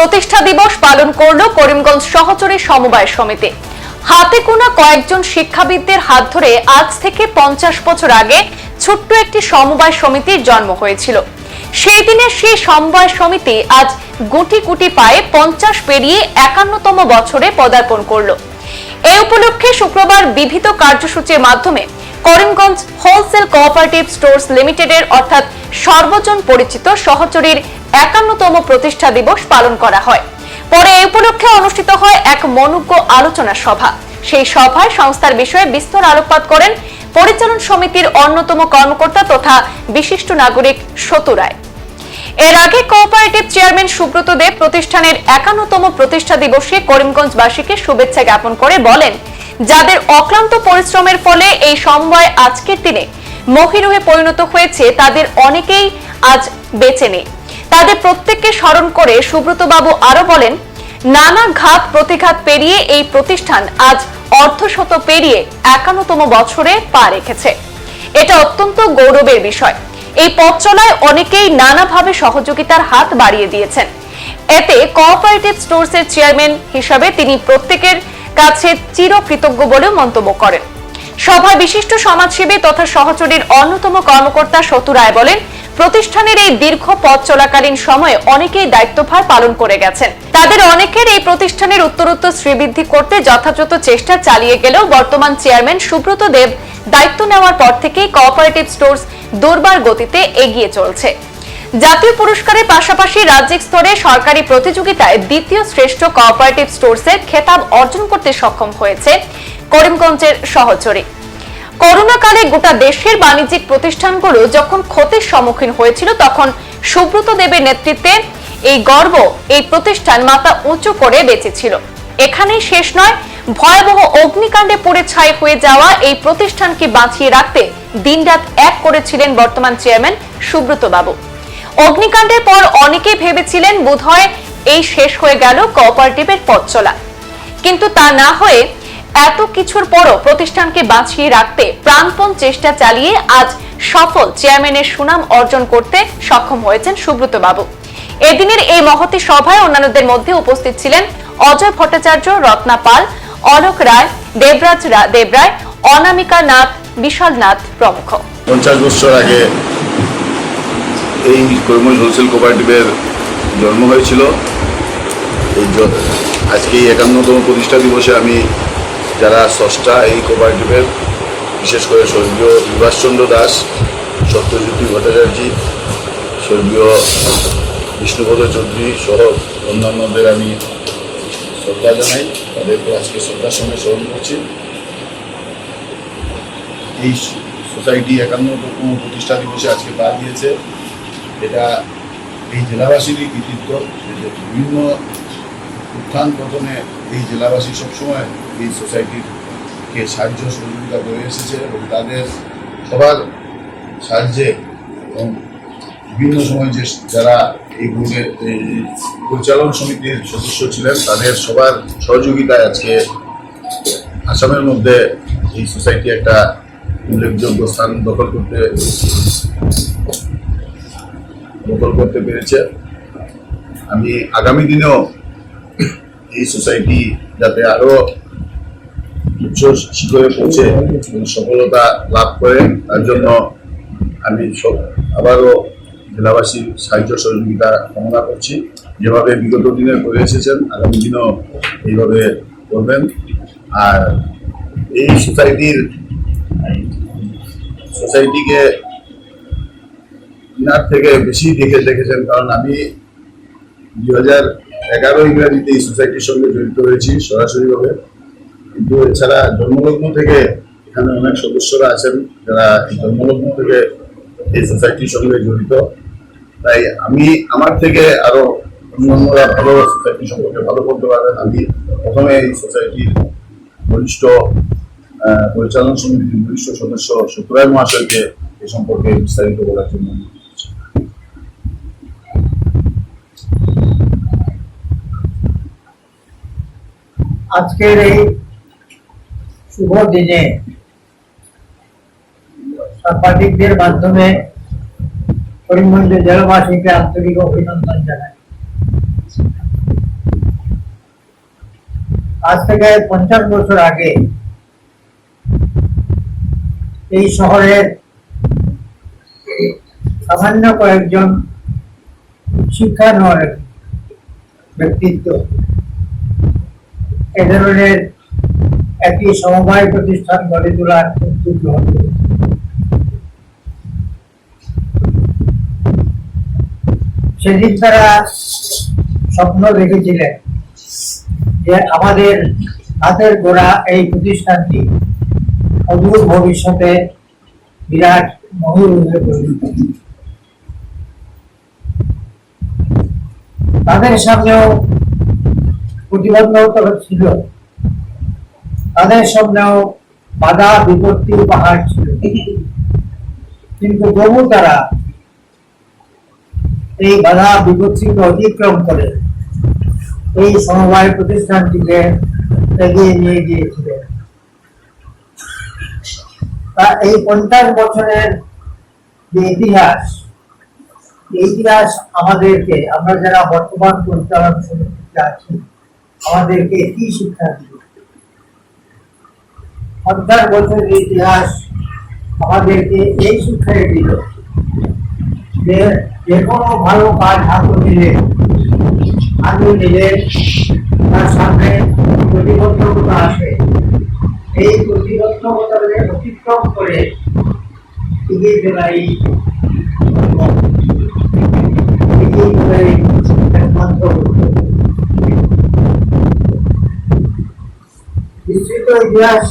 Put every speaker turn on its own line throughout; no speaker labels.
প্রতিষ্ঠা দিবস পালন করল করিমগঞ্জ সহচরী সমবায় সমিতি। হাতে গোনা কয়েকজন শিক্ষাবিদদের হাত ধরে আজ থেকে পঞ্চাশ বছর আগে ছোট্ট একটি সমবায় সমিতির জন্ম হয়েছিল। সেই দিনে সেই সমবায় সমিতি আজ গুটি গুটি পায়ে পঞ্চাশ পেরিয়ে একান্নতম বছরে পদার্পণ করল। এ উপলক্ষে শুক্রবার বিবিধ কার্যসূচির মাধ্যমে করিমগঞ্জ হোলসেল কোঅপারেটিভ স্টোর্স লিমিটেডের অর্থাৎ সর্বজন পরিচিত সহচরীর একান্নতম প্রতিষ্ঠা দিবস পালন করা হয়। পরে এই উপলক্ষে অনুষ্ঠিত হয় এক মনোজ্ঞ আলোচনা সভা। সেই সভায় সংস্থার বিষয়ে বিস্তর আলোকপাত করেন পরিচালন সমিতির অন্যতম কর্মকর্তা তথা বিশিষ্ট নাগরিক সতু রায়। এর আগে কোঅপারেটিভ চেয়ারম্যান সুব্রত দেব প্রতিষ্ঠানের একান্নতম প্রতিষ্ঠা দিবসে করিমগঞ্জবাসীকে শুভেচ্ছা জ্ঞাপন করে বলেন, যাদের অক্লান্ত পরিশ্রমের ফলে এই সমবায় আজকের দিনে মহিরুহে পরিণত হয়েছে তাদের অনেকেই আজ বেঁচে নেই। তাদের প্রত্যেককে স্মরণ করে সুব্রত বাবু আরও বলেন, নানা ঘাত প্রতিঘাত পেরিয়ে এই প্রতিষ্ঠান আজ অর্ধশত পেরিয়ে একান্নতম বছরে পা রেখেছে। এটা অত্যন্ত গৌরবের বিষয়। এই পথ চলায় অনেকেই নানাভাবে সহযোগিতার হাত বাড়িয়ে দিয়েছেন। এতে কোঅপারেটিভ স্টোরসের চেয়ারম্যান হিসাবে তিনি প্রত্যেকের কাছে চিরকৃতজ্ঞ বলেও মন্তব্য করেন। সভায় বিশিষ্ট সমাজসেবী তথা সহচরীর অন্যতম কর্মকর্তা সতু রায় বলেন, প্রতিষ্ঠানের এই দীর্ঘ পথ চলাকালীন সময়ে অনেকেই দায়িত্বভার পালন করে গেছেন। তাদের অনেকের এই প্রতিষ্ঠানের উত্তরোত্তর শ্রীবৃদ্ধি করতে যথাযথ চেষ্টা চালিয়ে গেলেও বর্তমান চেয়ারম্যান সুব্রত দেব দায়িত্ব নেওয়ার পর থেকেই কোঅপারেটিভ স্টোর্স দুর্বার গতিতে এগিয়ে চলছে। জাতীয় পুরস্কারের পাশাপাশি রাজ্যিক স্তরে সরকারি প্রতিযোগিতায় দ্বিতীয় শ্রেষ্ঠ কোঅপারেটিভ স্টোর্সের খেতাব অর্জন করতে সক্ষম হয়েছে। করিমগঞ্জের সহচরী করোনাকালে গোটা দেশের বাণিজ্যিক প্রতিষ্ঠানগুলো যখন ক্ষতির সম্মুখীন হয়েছিল, তখন সুব্রত দেবের নেতৃত্বে এই গর্ব এই প্রতিষ্ঠান মাথা উঁচু করে বেঁচেছিল। এখানেই শেষ নয়, ভয়াবহ অগ্নিকাণ্ডে পড়ে ছাই হয়ে যাওয়া এই প্রতিষ্ঠানকে বাঁচিয়ে রাখতে দিনরাত এক করেছিলেন বর্তমান চেয়ারম্যান সুব্রত বাবু অগ্নিকাণ্ডের পর অনেকে ভেবেছিলেন বোধহয় এই শেষ হয়ে গেল কোঅপারেটিভের পথ চলা। কিন্তু তা না হয়ে এত কিছুর পরও প্রতিষ্ঠানকে বাঁচিয়ে রাখতে প্রাণপণ চেষ্টা চালিয়ে আজ সফল চেয়ারম্যানের সুনাম অর্জন করতে সক্ষম হয়েছেন সুব্রত বাবু এদিনের এই মহতি সভায় অন্যান্যদের মধ্যে উপস্থিত ছিলেন অজয় ভট্টাচার্য, রত্না পাল, অলোক রায়, দেবরাজ দেবরায়, অনামিকা নাথ, বিশাল নাথ প্রমুখ।
পঞ্চাশ বছর আগে এই করিমগঞ্জ হোলসেল কোঅপারেটিভের জন্ম হয়েছিল। এই আজকে এই একান্নতম প্রতিষ্ঠা দিবসে আমি যারা স্রষ্টা এই কোঅপারেটিভের বিশেষ করে স্বর্গীয় বিভাসচন্দ্র দাস, সত্যজ্যোতি ভট্টাচার্য, স্বর্গীয় বিষ্ণুপদ চৌধুরী সহ অন্যান্যদের আমি শ্রদ্ধা জানাই। তাদেরকে আজকে শ্রদ্ধার সঙ্গে স্মরণ করছি। এই সোসাইটি একান্নতম প্রতিষ্ঠা দিবসে আজকে পা দিয়েছে এটা এই জেলাবাসীরই কৃতিত্ব। বিভিন্ন উত্থান পতনে এই জেলাবাসী সবসময় এই সোসাইটিকে সাহায্য সহযোগিতা করে এসেছে এবং তাদের সবার সাহায্যে এবং বিভিন্ন সময় যে যারা এই বোর্ডের পরিচালন সমিতির সদস্য ছিলেন, তাদের সবার সহযোগিতায় আজকে আসামের মধ্যে এই সোসাইটি একটা উল্লেখযোগ্য স্থান দখল করতে দখল করতে পেরেছে। আমি আগামী দিনেও এই সোসাইটি যাতে আরও উচ্চ শিখরে পৌঁছে সফলতা লাভ করে, তার জন্য আমি আবারও জেলাবাসীর সাহায্য সহযোগিতা কামনা করছি। যেভাবে বিগত দিনে করে এসেছেন, আগামী দিনও এইভাবে করবেন। আর এই সোসাইটির সোসাইটিকে ইনার থেকে বেশি দেখে দেখেছেন, কারণ আমি দুই হাজার এগারো ইংরাজিতে এই সোসাইটির সঙ্গে জড়িত হয়েছি সরাসরিভাবে। কিন্তু এছাড়া জন্মলগ্ন থেকে এখানে অনেক সদস্যরা আছেন যারা জন্মলগ্ন থেকে এই সোসাইটির সঙ্গে জড়িত। তাই আমি আমার থেকে আরও অন্যান্যরা ভালো সোসাইটি সম্পর্কে ভালো বলতে পারবেন। আমি প্রথমে এই সোসাইটির বরিষ্ঠ পরিচালন সমিতির বরিষ্ঠ সদস্য শুক্রায় মহাশয়কে এ সম্পর্কে বিস্তারিত বলার জন্য
আজকের এই শুভ দিনে সাংবাদিকদের মাধ্যমে করিমগঞ্জ জেলাবাসীকে আন্তরিক অভিনন্দন জানাই। আজ থেকে পঞ্চাশ বছর আগে এই শহরের সামান্য কয়েকজন শিক্ষা নেওয়ার ব্যক্তিত্ব এ ধরনের একটি সমবায় প্রতিষ্ঠান গড়ে তোলার উদ্যোগ গ্রহণ। সেদিন তারা স্বপ্ন দেখেছিলেন যে আমাদের হাতের গোড়া এই প্রতিষ্ঠানটি অদূর ভবিষ্যতে বিরাট মহুর হয়ে পরিণত তাদের সামনেও ছিল। তাদের সামনেও বাধা বিপত্তি পাহাড় ছিল। কিন্তু তবু তারা এই বাধা বিপত্তিকে অতিক্রম করে এই সমবায় প্রতিষ্ঠানটিকে এগিয়ে নিয়ে গিয়েছিলেন তা এই পঞ্চাশ বছরের যে ইতিহাস ইতিহাস আমাদেরকে, আমরা যারা বর্তমান পরিচালন সমিতিতে আছি আমাদেরকে কি শিক্ষা দিবে পঞ্চাশ বছরের ইতিহাস আমাদেরকে এই শিক্ষাই দিল যে যে কোনো ভালো কাজ হাতে নিলে হাতে নিলে তার সামনে প্রতিবদ্ধকতা আসে। এই প্রতিবদ্ধকতাকে অতিক্রম করে, এগিয়ে চলাই এগিয়ে চলাই একমাত্র উদ্যোগ। বিস্তৃত ইতিহাস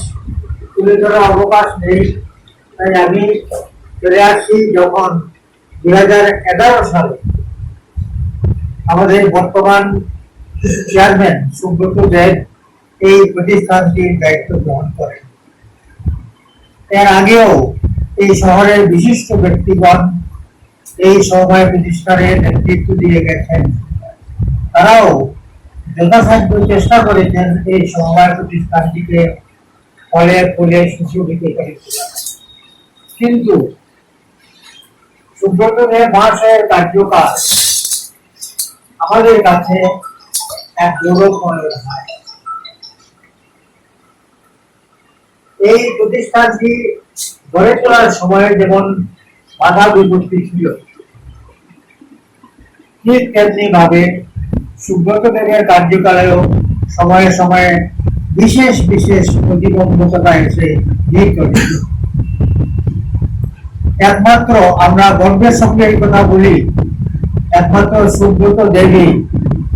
তুলে ধরার অবকাশ নেই, তাই আমি আসছি যখন দুই হাজার এগারো সালে আমাদের বর্তমান চেয়ারম্যান সুব্রত দেব এই প্রতিষ্ঠানটির দায়িত্ব গ্রহণ করেন। এর আগেও এই শহরের বিশিষ্ট ব্যক্তিগণ এই সমবায় প্রতিষ্ঠানের নেতৃত্ব দিয়ে গেছেন। তারাও যথাসাধ্য চেষ্টা করেছেন এই সমবায় প্রতিষ্ঠানটিকে ফলে। কিন্তু সুব্রত দেব মহাশয়ের কার্যকাল আমাদের কাছে এক গৌরবময় হয় এই প্রতিষ্ঠানটি গড়ে তোলার সময় যেমন বাধা বিপত্তি ছিল, ঠিক তেমনি ভাবে সুব্রত দেবের কার্যকালেও সময়ে সময়ে বিশেষ বিশেষ প্রতিবন্ধকতা এসে একমাত্র আমরা গর্বের সঙ্গে এই কথা বলি, একমাত্র সুব্রত দেবী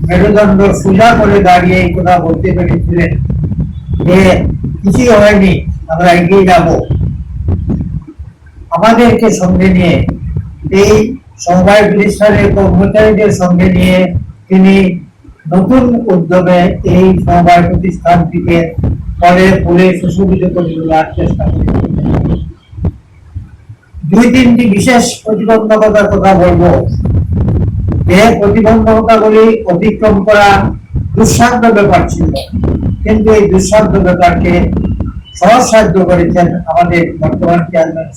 মেরুদণ্ড সোজা করে দাঁড়িয়ে এই কথা বলতে পেরেছিলেন যে, কিছুই হয়নি, আমরা এগিয়ে যাব। আমাদেরকে সঙ্গে নিয়ে, এই সমবায় প্রতিষ্ঠানের কর্মচারীদের সঙ্গে নিয়ে তিনি নতুন উদ্যোগে এই সমবায় প্রতিষ্ঠানটিকে ফলে ফুলে সুশোভিত করে তোলার চেষ্টা করেছিলেন দুই তিনটি বিশেষ প্রতিবন্ধকতার কথা বলব। যে প্রতিবন্ধকতাগুলি অতিক্রম করা দুঃসাধ্য ব্যাপার ছিল, কিন্তু এই দুঃসাধ্য ব্যাপারকে সহজ সাধ্য করেছেন আমাদের বর্তমান চেয়ারম্যান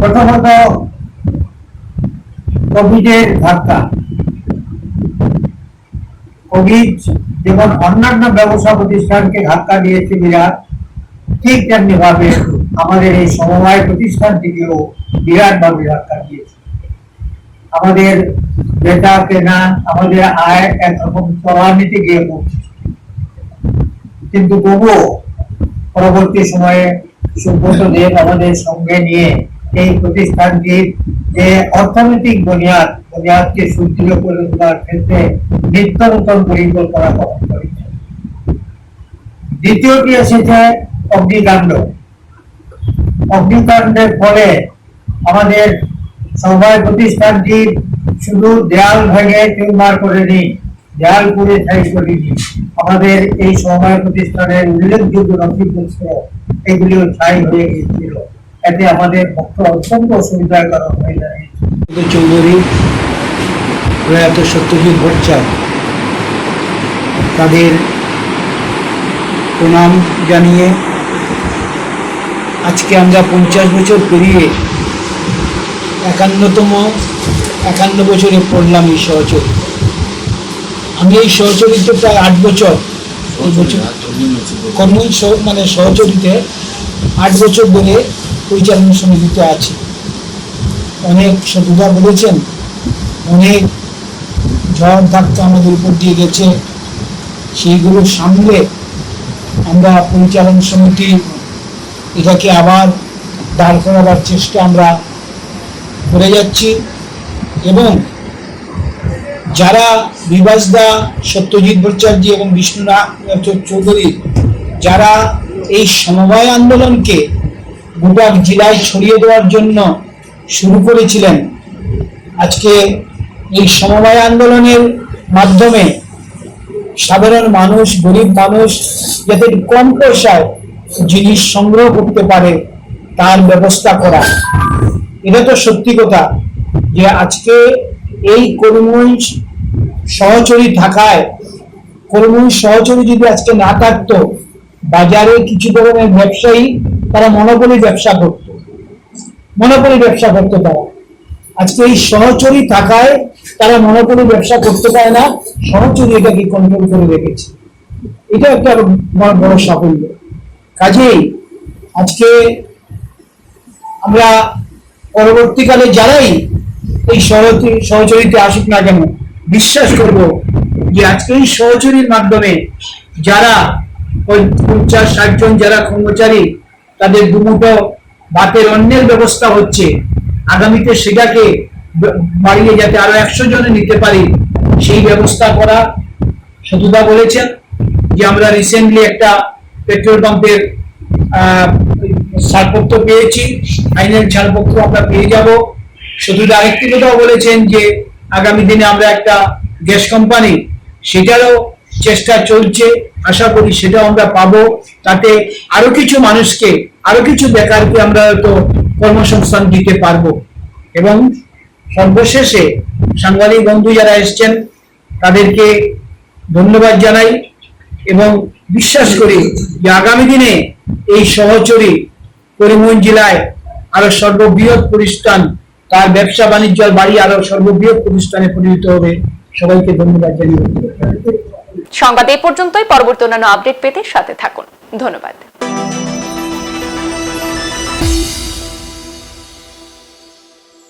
প্রথমত কোভিডের ধাক্কা। কোভিড যেমন অন্যান্য ব্যবসা প্রতিষ্ঠানকে ধাক্কা দিয়েছে বিরাট, ঠিক তেমনি ভাবে আমাদের এই সমবায় প্রতিষ্ঠানটিকেও ধাক্কা দিয়েছে। আমাদের বেচা কেনা আমাদের আয় একরকম তলানিতে গিয়ে পৌঁছেছে। কিন্তু তবুও পরবর্তী সময়ে সুব্রত দেব আমাদের সঙ্গে নিয়ে এই প্রতিষ্ঠানটির যে অর্থনৈতিক বুনিয়াদ, বুনিয়াদকে সুদৃঢ় করে তোলার ক্ষেত্রে নিত্য নূতন পরিকল্পনা গ্রহণ করেছে। দ্বিতীয়টি এসেছে অগ্নিকাণ্ড। অগ্নিকাণ্ডের ফলে আমাদের সমবায় প্রতিষ্ঠানটি শুধু দেয়াল ভেঙে চুরমার করেনি, দেয়াল করে ছাই করেনি। আমাদের এই সমবায় প্রতিষ্ঠানের উল্লেখযোগ্য নথিপত্র এগুলিও ছাই হয়ে গিয়েছিল। এতে আমাদের পক্ষে অত্যন্ত অসুবিধার কারণ হয়ে দাঁড়িয়েছে।
চৌধুরী প্রয়াত সত্যজিৎ ভট্টাচার্য তাদের প্রণাম জানিয়ে আজকে আমরা পঞ্চাশ বছর পেরিয়ে একান্নতম একান্ন বছরে পড়লাম এই সহচর। আমি এই সহচরিতে প্রায় আট বছর কর্ম মানে সহচরিতে আট বছর ধরে পরিচালনা সমিতিতে আছি। অনেক সতুদা বলেছেন, অনেক ঝড় ধাক্কা আমাদের উপর দিয়ে গেছে। সেইগুলো সামলে আমরা পরিচালন সমিতি এটাকে আবার দাঁড় করাবার চেষ্টা আমরা করে যাচ্ছি এবং যারা বিভাসদা, সত্যজিৎ ভট্টাচার্য এবং বিষ্ণুনাথ চৌধুরী, যারা এই সমবায় আন্দোলনকে গোটা জেলায় ছড়িয়ে দেওয়ার জন্য শুরু করেছিলেন। আজকে এই সমবায় আন্দোলনের মাধ্যমে সাধারণ মানুষ, গরিব মানুষ যাতে কম পয়সায় জিনিস সংগ্রহ করতে পারে, তার ব্যবস্থা করা। এটা তো সত্যি কথা যে আজকে এই করিমগঞ্জ সহচরী থাকায় করিমগঞ্জ সহচরী যদি আজকে না থাকতো, বাজারে কিছু ধরনের ব্যবসায়ী তারা মনোপলি ব্যবসা করত। মনোপলি ব্যবসা করতো তারা। আজকে এই সহচরী থাকায় তারা মনোপলি ব্যবসা করতে পারে না, সহচরী এটাকে কন্ট্রোল করে রেখেছে। এটা একটা বড় বড় সাফল্য। কাজেই আজকে আমরা পরবর্তীকালে যারাই এই সহচরী, সহচরিতে আসুক না কেন, বিশ্বাস করব যে আজকে এই সহচরীর মাধ্যমে যারা ওই পঞ্চাশ, ষাট জন যারা কর্মচারী তাদের দুমুটো ভাতের অন্যের ব্যবস্থা হচ্ছে। আগামীতে সেটাকে বাড়িয়ে যাতে আরও একশো জনে নিতে পারি, সেই ব্যবস্থা করা সতুদা বলেছেন। যে আমরা রিসেন্টলি একটা পেট্রোল পাম্পের ছাড়পত্র পেয়েছি ফাইনাল ছাড়পত্র আমরা পেয়ে যাব। শুধু আরেকটি কথাও বলেছেন যে আগামী দিনে আমরা একটা গ্যাস কোম্পানি সেটারও চেষ্টা চলছে, আশা করি সেটাও আমরা পাবো। তাতে আরও কিছু মানুষকে, আরও কিছু বেকারকে আমরা হয়তো কর্মসংস্থান দিতে পারব। এবং সর্বশেষে সাংবাদিক বন্ধু যারা এসছেন, তাদেরকে ধন্যবাদ জানাই এবং বিশ্বাস করি যে আগামী দিনে এই সহচরী করিমগঞ্জ জেলায় আরও সর্ববৃহৎ প্রতিষ্ঠান, তার ব্যবসা বাণিজ্য বাড়ি আরও সর্ববৃহৎ প্রতিষ্ঠানে পরিণত হবে। সবাইকে ধন্যবাদ জানিয়ে
সংবাদ এই পর্যন্তই। পরবর্তী অন্যান্য আপডেট পেতে সাথে থাকুন। ধন্যবাদ।